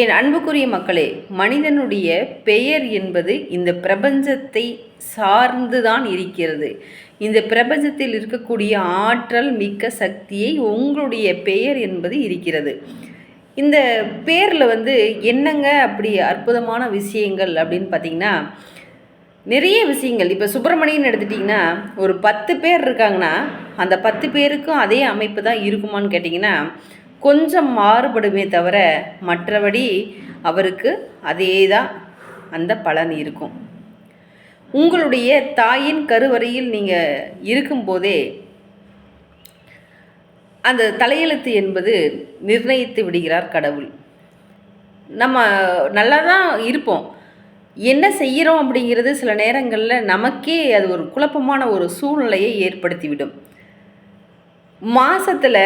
என் அன்புக்குரிய மக்களே மனிதனுடைய பெயர் என்பது இந்த பிரபஞ்சத்தை சார்ந்துதான் இருக்கிறது. இந்த பிரபஞ்சத்தில் இருக்கக்கூடிய ஆற்றல் மிக்க சக்தியை உங்களுடைய பெயர் என்பது இருக்கிறது. இந்த பேரில் வந்து என்னங்க அப்படி அற்புதமான விஷயங்கள் அப்படின்னு பார்த்தீங்கன்னா நிறைய விஷயங்கள். இப்போ சுப்பிரமணியன் எடுத்துட்டிங்கன்னா ஒரு பத்து பேர் இருக்காங்கன்னா அந்த பத்து பேருக்கும் அதே அமைப்பு தான் இருக்குமான்னு கேட்டிங்கன்னா கொஞ்சம் மாறுபடுமே தவிர மற்றபடி அவருக்கு அதே தான் அந்த பலன் இருக்கும். உங்களுடைய தாயின் கருவறையில் நீங்கள் இருக்கும்போதே அந்த தலையெழுத்து என்பது நிர்ணயித்து விடுகிறார் கடவுள். நம்ம நல்லா தான் இருப்போம். என்ன செய்கிறோம் அப்படிங்கிறது சில நேரங்களில் நமக்கே அது ஒரு குழப்பமான ஒரு சூழ்நிலையை ஏற்படுத்திவிடும். மாதத்தில்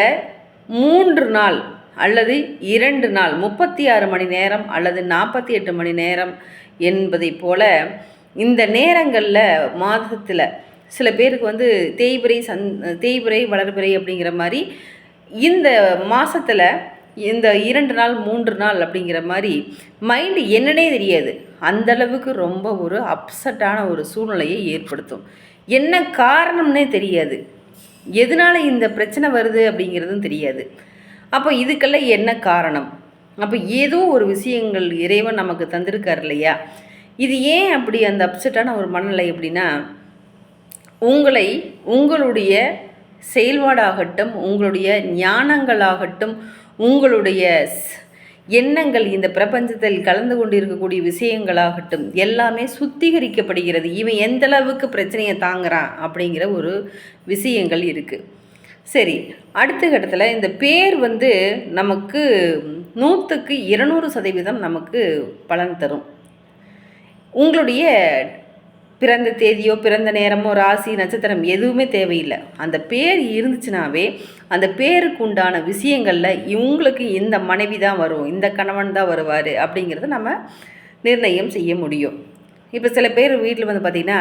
மூன்று நாள் அல்லது இரண்டு நாள் முப்பத்தி ஆறு மணி நேரம் அல்லது நாற்பத்தி எட்டு மணி நேரம் என்பதை போல இந்த நேரங்களில் மாதத்தில் சில பேருக்கு வந்து தேய்பிரை சந் தேய்பிரை வளர்பிரை அப்படிங்கிற மாதிரி இந்த மாதத்தில் இந்த இரண்டு நாள் மூன்று நாள் அப்படிங்கிற மாதிரி மைண்டு என்னன்னே தெரியாது. அந்தளவுக்கு ரொம்ப ஒரு அப்செட்டான ஒரு சூழ்நிலையை ஏற்படுத்தும். என்ன காரணம்னே தெரியாது. எதனால் இந்த பிரச்சனை வருது அப்படிங்கிறதும் தெரியாது. அப்போ இதுக்கெல்லாம் என்ன காரணம்? அப்போ ஏதோ ஒரு விஷயங்கள் இறைவன் நமக்கு தந்திருக்கார் இல்லையா? இது ஏன் அப்படி அந்த அப்செட்டான ஒரு மனநிலை அப்படின்னா உங்களை உங்களுடைய செயல்பாடாகட்டும் உங்களுடைய ஞானங்களாகட்டும் உங்களுடைய எண்ணங்கள் இந்த பிரபஞ்சத்தில் கலந்து கொண்டு இருக்கக்கூடிய விஷயங்களாகட்டும் எல்லாமே சுத்திகரிக்கப்படுகிறது. இவன் எந்த அளவுக்கு பிரச்சனையை தாங்குறான் அப்படிங்கிற ஒரு விஷயங்கள் இருக்குது சரி அடுத்த கட்டத்தில் இந்த பேர் வந்து நமக்கு நூற்றுக்கு இருநூறு சதவீதம் நமக்கு பலன் தரும். உங்களுடைய பிறந்த தேதியோ பிறந்த நேரமோ ராசி நட்சத்திரம் எதுவுமே தேவையில்லை. அந்த பேர் இருந்துச்சுனாவே அந்த பேருக்கு உண்டான விஷயங்களில் இவங்களுக்கு இந்த மனைவி தான் வரும் இந்த கணவன் தான் வருவார் அப்படிங்கிறத நம்ம நிர்ணயம் செய்ய முடியும். இப்போ சில பேர் வீட்டில் வந்து பார்த்திங்கன்னா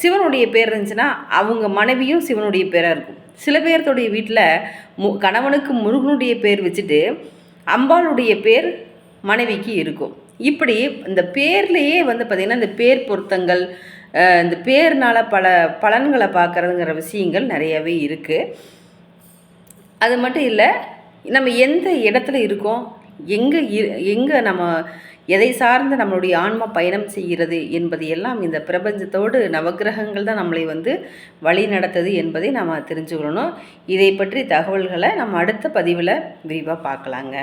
சிவனுடைய பேர் இருந்துச்சுன்னா அவங்க மனைவியும் சிவனுடைய பேராக இருக்கும். சில பேர்த்துடைய வீட்டில் மு கணவனுக்கு முருகனுடைய பேர் வச்சுட்டு அம்பாளுடைய பேர் மனைவிக்கு இருக்கும். இப்படி இந்த பேர்லேயே வந்து பார்த்திங்கன்னா இந்த பேர் பொருத்தங்கள் இந்த பேர்னால் பல பலன்களை பார்க்குறதுங்கிற விஷயங்கள் நிறையவே இருக்குது அது மட்டும் இல்லை நம்ம எந்த இடத்துல இருக்கோம் எங்கே எங்கே நம்ம எதை சார்ந்து நம்மளுடைய ஆன்மா பயணம் செய்கிறது என்பது எல்லாம் இந்த பிரபஞ்சத்தோடு நவகிரகங்கள் தான் நம்மளை வந்து வழி நடத்துது என்பதை நாம் தெரிஞ்சுக்கணும். இதை பற்றி தகவல்களை நம்ம அடுத்த பதிவில் விரிவாக பார்க்கலாங்க.